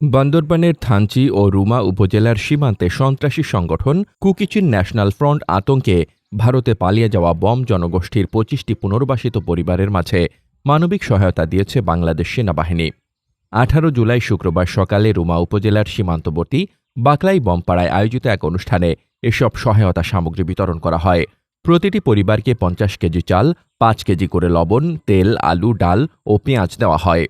বান্দরবানের থানচি ও রুমা উপজেলার সীমান্তে সন্ত্রাসী সংগঠন কুকিচিন ন্যাশনাল ফ্রন্ট আতঙ্কে ভারতে পালিয়ে যাওয়া বম জনগোষ্ঠীর পঁচিশটি পুনর্বাসিত পরিবারের মাঝে মানবিক সহায়তা দিয়েছে বাংলাদেশ সেনাবাহিনী। আঠারো জুলাই শুক্রবার সকালে রুমা উপজেলার সীমান্তবর্তী বাকলাই বমপাড়ায় আয়োজিত এক অনুষ্ঠানে এসব সহায়তা সামগ্রী বিতরণ করা হয়। প্রতিটি পরিবারকে পঞ্চাশ কেজি চাল, পাঁচ কেজি করে লবণ, তেল, আলু, ডাল ও পেঁয়াজ দেওয়া হয়।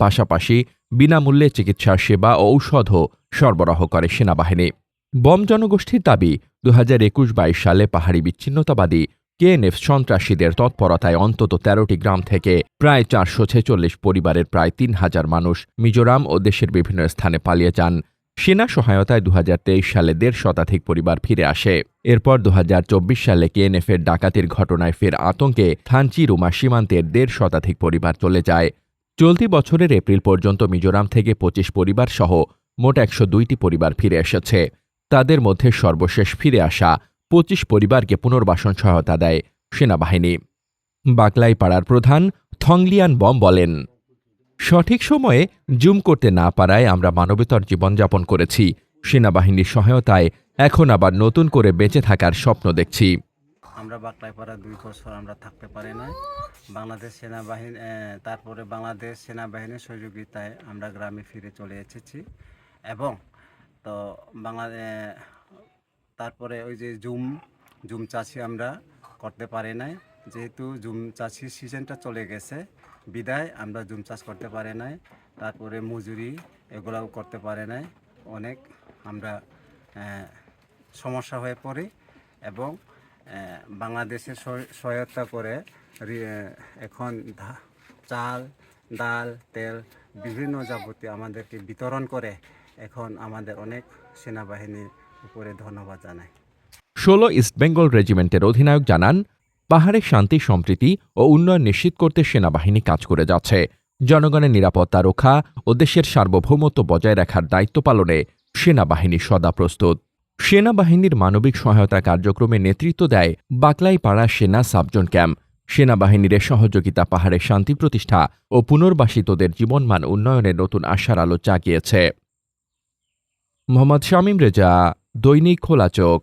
পাশাপাশি বিনামূল্যে চিকিৎসা সেবা ও ঔষধও সরবরাহ করে সেনাবাহিনী। বম জনগোষ্ঠীর দাবি দু হাজার একুশ বাইশ সালে পাহাড়ি বিচ্ছিন্নতাবাদী কেএনএফ সন্ত্রাসীদের তৎপরতায় অন্তত তেরোটি গ্রাম থেকে প্রায় চারশো ছেচল্লিশ পরিবারের প্রায় তিন হাজার মানুষ মিজোরাম ও দেশের বিভিন্ন স্থানে পালিয়ে যান। সেনা সহায়তায় দু হাজার তেইশ সালে দেড় শতাধিক পরিবার ফিরে আসে। এরপর দুহাজার চব্বিশ সালে কেএনএফের ডাকাতির ঘটনায় ফের আতঙ্কে থানচি রুমা সীমান্তের দেড় শতাধিক পরিবার চলে যায়। চলতি বছরের এপ্রিল পর্যন্ত মিজোরাম থেকে পঁচিশ পরিবার সহ মোট একশো দুইটি পরিবার ফিরে এসেছে। তাদের মধ্যে সর্বশেষ ফিরে আসা পঁচিশ পরিবারকে পুনর্বাসন সহায়তা দেয় সেনাবাহিনী। বাকলাই পাড়ার প্রধান থংলিয়ান বম বলেন, সঠিক সময়ে জুম করতে না পারায় আমরা মানবেতর জীবনযাপন করেছি। সেনাবাহিনীর সহায়তায় এখন আবার নতুন করে বেঁচে থাকার স্বপ্ন দেখছি। আমরা বাকলাইপাড়া দুই বছর আমরা থাকতে পারি না বাংলাদেশ সেনাবাহিনী তারপরে বাংলাদেশ সেনাবাহিনীর সহযোগিতায় আমরা গ্রামে ফিরে চলে এসেছি। এবং তো বাংলা তারপরে ওই যে জুম জুম চাষি আমরা করতে পারি নাই। যেহেতু জুম চাষির সিজনটা চলে গেছে, বিদায় আমরা জুম চাষ করতে পারি নাই। তারপরে মজুরি এগুলাও করতে পারে নাই। অনেক আমরা সমস্যা হয়ে পড়ি এবং আহ, বাংলাদেশের সহায়তা করে এখন চাল ডাল তেল বিভিন্ন যাবতীয় আমাদেরকে বিতরণ করে এখন আমাদের অনেক সেনাবাহিনীর উপরে ধন্যবাদ জানাই। ষোলো ইস্টবেঙ্গল রেজিমেন্টের অধিনায়ক জানান পাহাড়ে শান্তি সম্প্রীতি ও উন্নয়ন নিশ্চিত করতে সেনাবাহিনী কাজ করে যাচ্ছে। জনগণের নিরাপত্তা রক্ষা ও দেশের সার্বভৌমত্ব বজায় রাখার দায়িত্ব পালনে সেনাবাহিনী সদা প্রস্তুত। সেনাবাহিনীর মানবিক সহায়তা কার্যক্রমে নেতৃত্ব দেয় বাকলাইপাড়া সেনা সাবজন ক্যাম্প। সেনাবাহিনীর সহযোগিতা পাহাড়ে শান্তি প্রতিষ্ঠা ও পুনর্বাসিতদের জীবনমান উন্নয়নে নতুন আশার আলো জাগিয়েছে। মোহাম্মদ শামীম রেজা, দৈনিক খোলা চোখ।